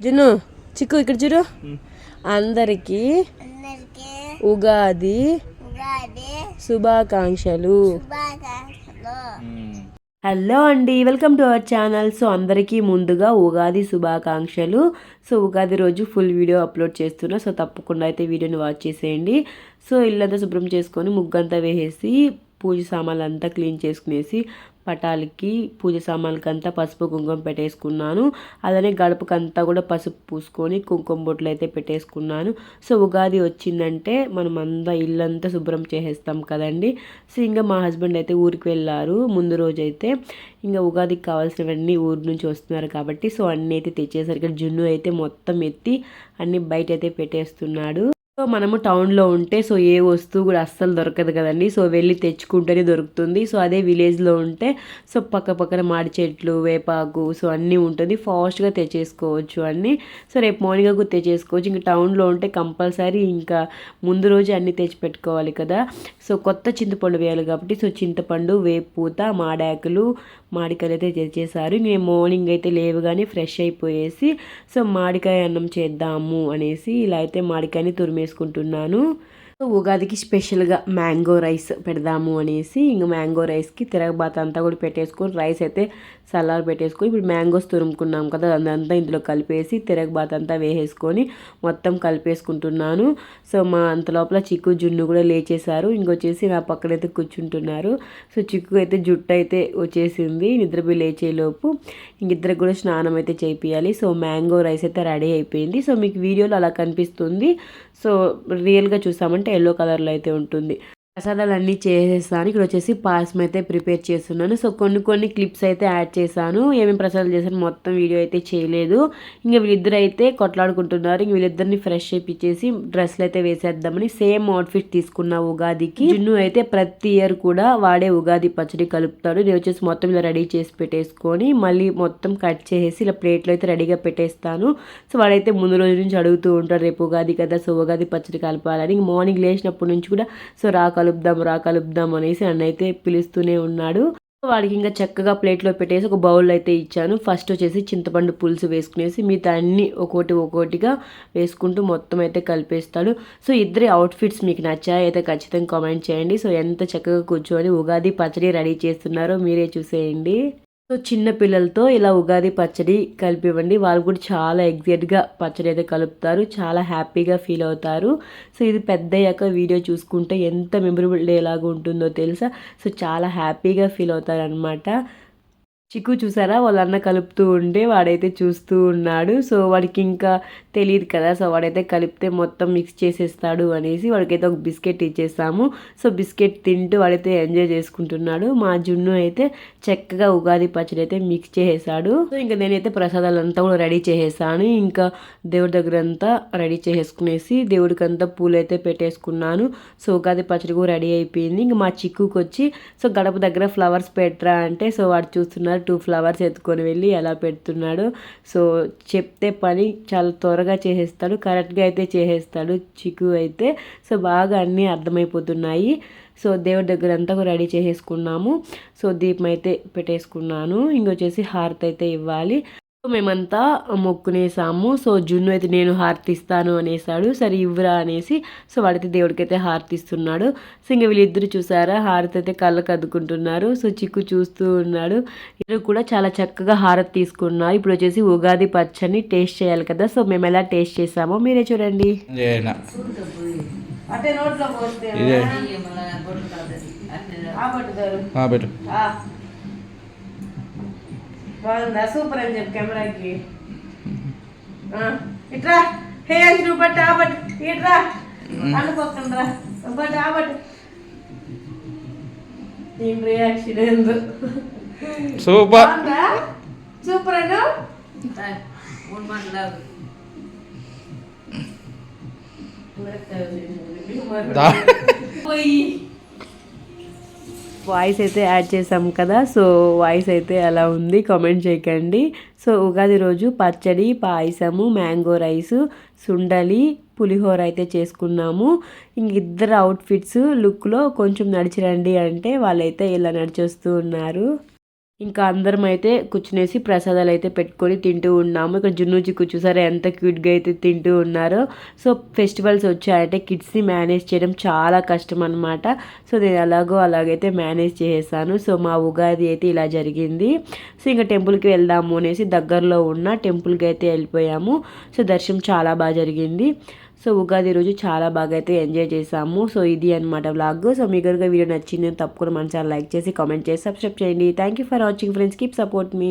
జున్ను చిక్కు ఇక్కడ చూడు. అందరికీ అందరికీ ఉగాది ఉగాది శుభాకాంక్షలు. శుభాకాంక్షలు. హలో అండి welcome to our channel. So అందరికీ ముందుగా ఉగాది శుభాకాంక్షలు. సో ఉగాది రోజు ఫుల్ వీడియో అప్లోడ్ చేస్తున్నా సో తప్పకుండా అయితే వీడియోని వాచ్ చేసేయండి. సో ఇల్లంతా శుభ్రం చేసుకొని ముగ్గంతా వేసేసి పూజ సామాన్లు అంతా క్లీన్ చేసుకునేసి పటాలకి పూజ సామాన్లకంతా పసుపు కుంకుమ పెట్టేసుకున్నాను. అలానే గడపకంతా కూడా పసుపు పూసుకొని కుంకుమ బొట్లు అయితే పెట్టేసుకున్నాను. సో ఉగాది వచ్చిందంటే మనం అంతా ఇల్లంతా శుభ్రం చేసేస్తాం కదండి. సో ఇంకా మా హస్బెండ్ అయితే ఊరికి వెళ్ళారు. ముందు రోజు అయితే ఇంకా ఉగాదికి కావాల్సినవన్నీ ఊరి నుంచి వస్తున్నారు కాబట్టి సో అన్నీ అయితే తెచ్చేసరికి జున్ను అయితే మొత్తం ఎత్తి అన్నీ బయట అయితే పెట్టేస్తున్నాడు. సో మనము టౌన్లో ఉంటే సో ఏ వస్తువు కూడా అస్సలు దొరకదు కదండి. సో వెళ్ళి తెచ్చుకుంటేనే దొరుకుతుంది. సో అదే విలేజ్లో ఉంటే సో పక్క పక్కన మాడి చెట్లు వేపాకు సో అన్నీ ఉంటుంది. ఫాస్ట్గా తెచ్చేసుకోవచ్చు అన్నీ. సో రేపు మార్నింగ్ కూడా తెచ్చేసుకోవచ్చు. ఇంకా టౌన్లో ఉంటే కంపల్సరీ ఇంకా ముందు రోజు అన్నీ తెచ్చి పెట్టుకోవాలి కదా. సో కొత్త చింతపండు వేయాలి కాబట్టి సో చింతపండు వేపూత మాడాకులు మాడికాయలు అయితే తెచ్చేసారు నేను మార్నింగ్ అయితే లేవగానే ఫ్రెష్ అయిపోయేసి సో మాడికాయ అన్నం చేద్దాము అనేసి ఇలా అయితే మాడికాయని తురిమేసుకుంటున్నాను. ఉగాదికి స్పెషల్గా మ్యాంగో రైస్ పెడదాము అనేసి ఇంక మ్యాంగో రైస్కి తిరగబాత అంతా కూడా పెట్టేసుకొని రైస్ అయితే సలార్ పెట్టేసుకొని ఇప్పుడు మ్యాంగోస్ తురుముకున్నాం కదా అదంతా ఇందులో కలిపేసి తిరగబాత అంతా వేసేసుకొని మొత్తం కలిపేసుకుంటున్నాను. సో మా అంత లోపల చిక్కు జున్ను కూడా లేచేశారు. ఇంకొచ్చేసి నా పక్కనైతే కూర్చుంటున్నారు. సో చిక్కు అయితే జుట్టు అయితే వచ్చేసింది. నిద్రపోయి లేచేలోపు ఇంకిద్దరికి కూడా స్నానం అయితే చేపియాలి. సో మ్యాంగో రైస్ అయితే రెడీ అయిపోయింది. సో మీకు వీడియోలో అలా కనిపిస్తుంది. సో రియల్గా చూసామంటే ఎల్లో కలర్లో అయితే ఉంటుంది. ప్రసాదాలు అన్నీ చేసేస్తాను. ఇక్కడ వచ్చేసి పాయసం అయితే ప్రిపేర్ చేస్తున్నాను. సో కొన్ని కొన్ని క్లిప్స్ అయితే యాడ్ చేశాను. ఏమేమి ప్రసాదాలు చేశాను మొత్తం వీడియో అయితే చేయలేదు. ఇంకా వీళ్ళిద్దరు అయితే కొట్లాడుకుంటున్నారు. ఇంక వీళ్ళిద్దరిని ఫ్రెష్ చేపించేసి డ్రెస్లు అయితే వేసేద్దామని సేమ్ అవుట్ఫిట్ తీసుకున్న ఉగాదికి. జున్ను అయితే ప్రతి ఇయర్ కూడా వాడే ఉగాది పచ్చడి కలుపుతాడు. నేను వచ్చేసి మొత్తం ఇలా రెడీ చేసి పెట్టేసుకొని మళ్ళీ మొత్తం కట్ చేసేసి ఇలా ప్లేట్లో అయితే రెడీగా పెట్టేస్తాను. సో వాడైతే ముందు రోజు నుంచి అడుగుతూ ఉంటాడు రేపు ఉగాది కదా సో ఉగాది పచ్చడి కలపాలని. మార్నింగ్ లేచినప్పటి నుంచి కూడా సో రాకలు కలుపుదాం రా కలుపుదాం అనేసి అన్నైతే అయితే పిలుస్తూనే ఉన్నాడు. వాడికి ఇంకా చక్కగా ప్లేట్లో పెట్టేసి ఒక బౌల్ అయితే ఇచ్చాను. ఫస్ట్ వచ్చేసి చింతపండు పులుసు వేసుకునేసి మిగతా అన్ని ఒక్కోటి ఒక్కోటిగా వేసుకుంటూ మొత్తం అయితే కలిపేస్తాడు. సో ఇద్దరి అవుట్ఫిట్స్ మీకు నచ్చాయి అయితే ఖచ్చితంగా కామెంట్ చేయండి. సో ఎంత చక్కగా కూర్చొని ఉగాది పచ్చడి రెడీ చేస్తున్నారో మీరే చూసేయండి. సో చిన్న పిల్లలతో ఇలా ఉగాది పచ్చడి కలిపివ్వండి. వాళ్ళు కూడా చాలా ఎగ్జైట్గా పచ్చడి అయితే కలుపుతారు. చాలా హ్యాపీగా ఫీల్ అవుతారు. సో ఇది పెద్ద అయ్యాక వీడియో చూసుకుంటే ఎంత మెమరబుల్ డే లాగా ఉంటుందో తెలుసా? సో చాలా హ్యాపీగా ఫీల్ అవుతారు అన్నమాట చిక్కు చూసారా? వాళ్ళ అన్న కలుపుతూ ఉంటే వాడైతే చూస్తూ ఉన్నాడు. సో వాడికి ఇంకా తెలియదు కదా. సో వాడైతే కలిపితే మొత్తం మిక్స్ చేసేస్తాడు అనేసి వాడికైతే ఒక బిస్కెట్ ఇచ్చేసాము. సో బిస్కెట్ తింటూ వాడైతే ఎంజాయ్ చేసుకుంటున్నాడు. మా జున్ను అయితే చక్కగా ఉగాది పచ్చడి అయితే మిక్స్ చేసేసాడు. సో ఇంకా నేనైతే ప్రసాదాలు అంతా కూడా రెడీ చేసేసాను. ఇంకా దేవుడి దగ్గర అంతా రెడీ చేసేసుకునేసి దేవుడికి అంతా పూలు అయితే పెట్టేసుకున్నాను. సో ఉగాది పచ్చడి కూడా రెడీ అయిపోయింది. ఇంకా మా చిక్కుకి వచ్చి సో గడప దగ్గర ఫ్లవర్స్ పెట్టరా అంటే సో వాడు చూస్తున్నారు టూ ఫ్లవర్స్ ఎత్తుకొని వెళ్ళి ఎలా పెడుతున్నాడు. సో చెప్తే పని చాలా త్వరగా చేసేస్తాడు. కరెక్ట్గా అయితే చేసేస్తాడు. చిక్కు అయితే. సో బాగా అన్నీ అర్థమైపోతున్నాయి. సో దేవుడి దగ్గర అంతా రెడీ చేసేసుకున్నాము. సో దీపం అయితే పెట్టేసుకున్నాను. ఇంకొచ్చేసి హారతి అయితే ఇవ్వాలి. మేమంతా మొక్కునేసాము. సో జున్ను అయితే నేను హారతి ఇస్తాను అనేసాడు. సరే ఇవ్వరా అనేసి సో వాడైతే దేవుడికి అయితే హారతి ఇస్తున్నాడు సో ఇంకా వీళ్ళిద్దరు చూసారా? హారతి అయితే కళ్ళకు అద్దుకుంటున్నారు. సో చిక్కు చూస్తూ ఉన్నాడు. ఇద్దరు కూడా చాలా చక్కగా హారతి తీసుకున్నారు. ఇప్పుడు వచ్చేసి ఉగాది పచ్చని టేస్ట్ చేయాలి కదా. సో మేము ఎలా టేస్ట్ చేసామో మీరే చూడండి. ఏనా అంటే నోట్లో పోస్తే ఇదే. ఆ, పెట్టు. బాగుందా సూపర్ అని చెప్పి కెమెరాకి. ఇట్రా. హే నువ్వు బట్టి ఆ బట్టి ఇట్రా అనుకోకుండా బట్టి ఆ బట్టి ఏం రియాక్షన్ ఏందో. సూపర్. సూపర్ అను. పోయి. వాయిస్ అయితే యాడ్ చేసాం కదా సో వాయిస్ అయితే అలా ఉంది. కామెంట్ చేయకండి. సో ఉగాది రోజు పచ్చడి పాయసము మ్యాంగో రైస్ సుండలి పులిహోర అయితే చేసుకున్నాము. ఇంక ఇద్దరు అవుట్ఫిట్స్ లుక్లో కొంచెం నడిచిరండి అంటే వాళ్ళైతే ఇలా నడిచొస్తూ ఉన్నారు. ఇంకా అందరం అయితే కూర్చునేసి ప్రసాదాలు అయితే పెట్టుకొని తింటూ ఉన్నాము. ఇక్కడ జున్నుచి కూర్చోసారి ఎంత క్యూట్గా అయితే తింటూ ఉన్నారో. సో ఫెస్టివల్స్ వచ్చాయంటే కిడ్స్ని మేనేజ్ చేయడం చాలా కష్టం అనమాట సో నేను అలాగో అలాగైతే మేనేజ్ చేసేసాను. సో మా ఉగాది అయితే ఇలా జరిగింది. సో ఇంకా టెంపుల్కి వెళ్దాము అనేసి దగ్గరలో ఉన్న టెంపుల్కి అయితే వెళ్ళిపోయాము. సో దర్శనం చాలా బాగా జరిగింది. సో ఉగాది రోజు చాలా బాగా అయితే ఎంజాయ్ చేసాము. సో ఇది అనమాట వ్లాగ్ సో మీకు కనుక వీడియో నచ్చింది తప్పకుండా మన ఛానల్ లైక్ చేసి కామెంట్ చేసి సబ్స్క్రైబ్ చేయండి. Thank you for watching friends keep support me